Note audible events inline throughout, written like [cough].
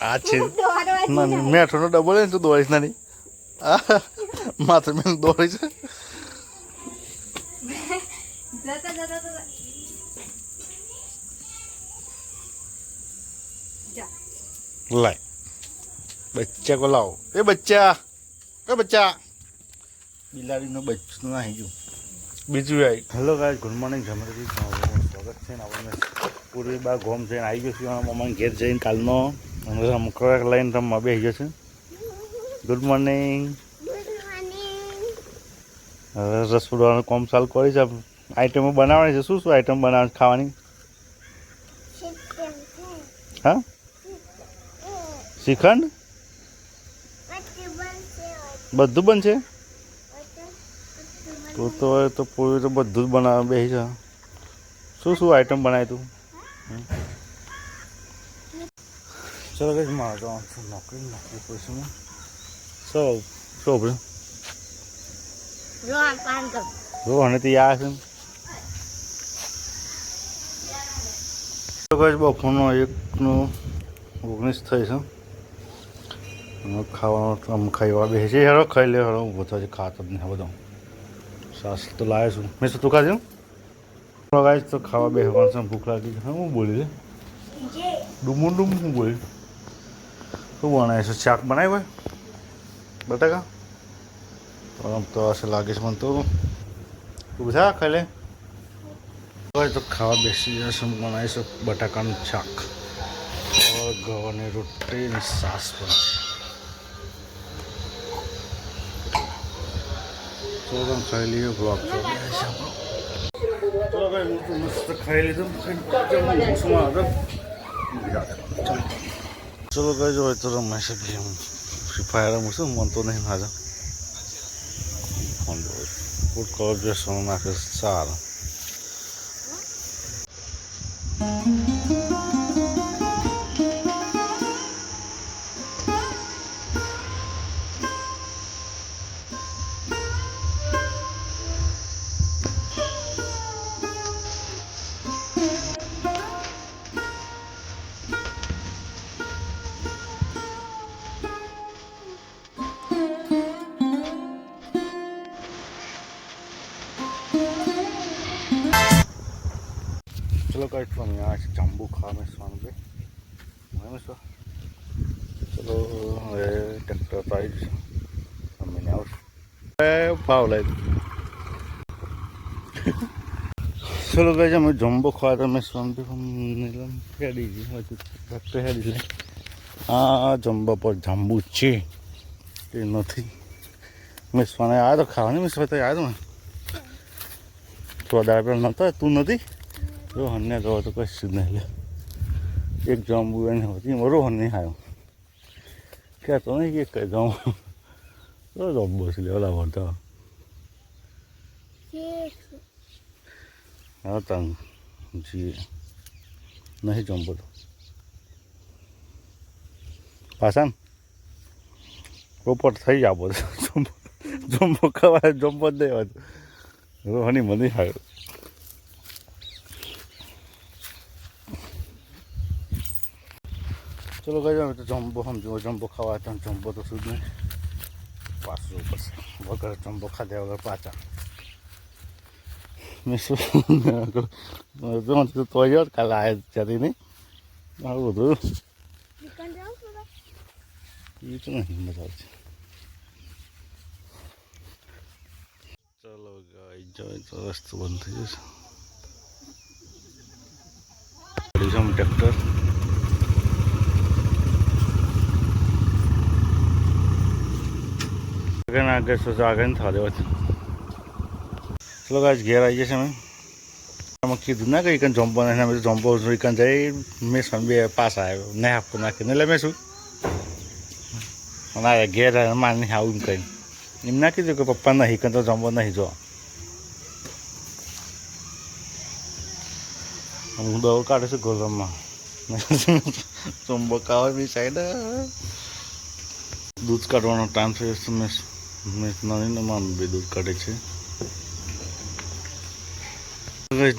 આ છે. મેઠોનો ડબલ હોય ને તું દોડીશ ના નહીં. માથે માત્ર મેં દોડી છે. જતા જતા જતા. જા. લાય. બચ્ચા કો લાવો. એ બચ્ચા એ બચ્ચા. બિલાડીનો બચ્ચું આવી ગયું. બીજું આવી હેલો ગાય ગુડ મોર્નિંગ જમરજી સ્વાગત છે ને આપણને. પૂર્વી બા ગોમ જઈને આવી ગયો છું મમ્માને ઘેર જઈને કાલનો રમકડા લઈને રમવા બેસી ગયો છે ગુડ મોર્નિંગ હવે રસોડાનું કોમ ચાલુ કરી છે આઈટમો બનાવવાની છે. શું શું આઈટમ બનાવવાની ખાવાની? હા? શ્રીખંડ? બધું બનશે તો તો તો પૂરું તો બધું જ બનાવવા બેસી છે શું શું આઈટમ બનાવી તું? મારે તો આમ નોકરી નોકરી પૈસા સો સો આપણે રોહન પાન કર જો અને તે આ છે તો કઈ બપોરનો એકનું ઓગણીસ થઈ છે ખાવાનું આમ ખાવા બેસે છે હેરો ખાઈ લે હેરો ઊભો થાય ખાતો જ નહીં બધો સાસ તો લાવે છું મેં શું તું ખાધું ગાય તો ખાવા બેસવાનું છે ભૂખ લાગી હું બોલી લે ડુમું ડુમું હું બોલી શું બનાવે છે? શાક બનાવ્યું હોય? બટાકા? આમ તો હશે લાગે છે મને તો. તું બધા ખાલે તો ખાવા બેસી જશે બનાવીશું બટાકાનું શાક. ગવાની રોટી અને સાસ પણ તો ખાઈ લઈએ બ્લોક ચલો મસ્ત ખાઈ લીધું. ભાઈ જો હોય તો રમાઈ શકીએ હું ફ્રી ફાયર રમું મન તો નહીં હાજર ફૂડ બેસવાનું નાખે સારું. તો અમે જાંબુ ચલો, હવે ટ્રેક્ટર તો આવી જશે અમે ને આવશું. એ ભાવ લઈ ચલો કઈ મેં જમ્બો ખાવા તો મેસવાનું બી હેડી ટ્રેક્ટર હેડી લે આ જમ્બા પર જાંબુ છે. એ નથી. મેસવાને આવ્યો તો ખાવાની મેસવા તો આવ્યો ને થોડા દાડા પહેલાં નહોતો, તું નથી? રોહનને તો તો કશું જ નહીં એક જાંબુ એને હતી રોહન નહીં આવ્યો કહેતો નહીં કે કઈ જાઉં તો જાંબુ છે ઓલા ભરતા હા તંગ જી. નહીં જમ્બો તો. પાછા? પોપટ થઈ જાવ બધું જમ્બો જમ્બો ખવાય જમ્બો જ નહીં હોતું રોહની મને આવ્યો ચલો ગઈ જાવ તો જમ્બો સમજો જમ્બો ખાવા હતા જમ્બો તો શું જ નહીં. પાછું પડશે વગર જમ્બો ખાધ્યા વગર પાછા. મેં શું જો તો જ કાલે આવે નહીં. આવું બધું. એ તો નહીં મજા આવશે ચલો ગાઈ જાય તો રસ્તો બંધ થઈ જશે. ટ્રેક્ટર. આગળ આગળ શું આગળ થવા દેવા ચલો ગાજ ઘેર આવી જશે અમે આમાં કીધું ના કઈ કંઈ જમ્પો નહીં અમે જમ્પો જોઈ કંઈ જઈ મેં બે પાસ આવ્યો નહીં આપતો નાખીને એટલે મેં શું અને ઘેર માર નહીં આવું એમ કઈ એમ ના કીધું કે પપ્પા નહીં કંઈ તો જમ્પો નહીં જો હું દવા કાઢું છું ગોલમમાં ચંબો કાવે બી સાઈડ દૂધ કાઢવાનો ટાઈમ મેં નાની મામી બે દૂધ કાઢે છે.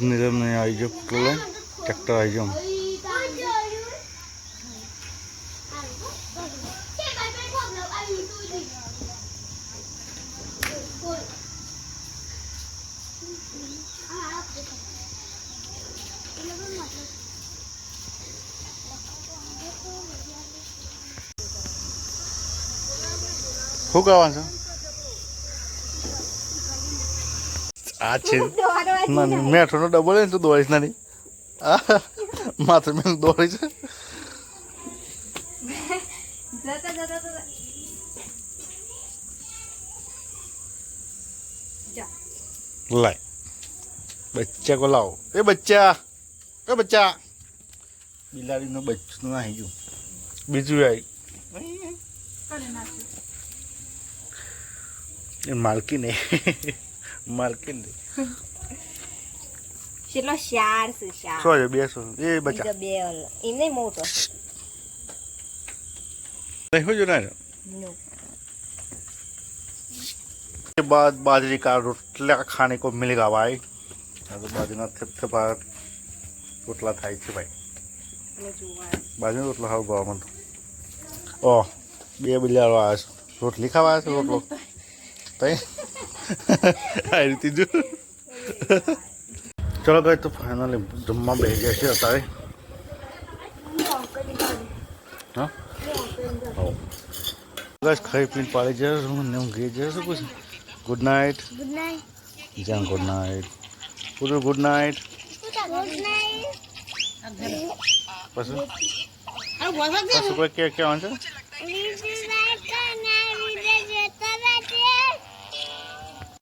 નીરમ ને આવી જાઓ પકડો ટ્રેક્ટર આવી જાઓ શું કહેવાનું આ છે. મેઠોનો ડબો લઈને તું દોડીશ ના નહીં. આ માથે મેં દોડી છે. લાય. બચ્ચા કો લાવો. એ બચ્ચા એ બચ્ચા. બિલાડીનું બચ્ચું આવી ગયું. બીજું આવી એ માલકી નહીં માલકી નહીં કેટલો શાર છે શાર શું છે બેસો એ બચ્ચા બીજો બે અલગ. એમ નહીં મોટો नहीं हो जो ना નો के बाद बाजरी का रोटला खाने को मिलेगा भाई આ તો બાજરીના થપથપા રોટલા થાય છે ભાઈ પેલો જોવા બાજરીનો રોટલો હાવ ગવામાં ઓ બે બિલાડો આવે છે રોટલી ખાવા આવે છે રોટલો [laughs] તઈ આ રીતે જો. ચલો ગઈ તો ફાઇનલી જમવા બેસી ગયા છે અત્યારે. હા? બસ ખાઈ પીને પાડી જશે ને હું ઘેર જશે પછી ગુડ નાઇટ ગુડ નાઇટ જ્યાં ગુડ નાઇટ પૂરું ગુડ નાઇટ ગુડ નાઇટ પછી? પછી કોઈ કે કહેવાનું છે?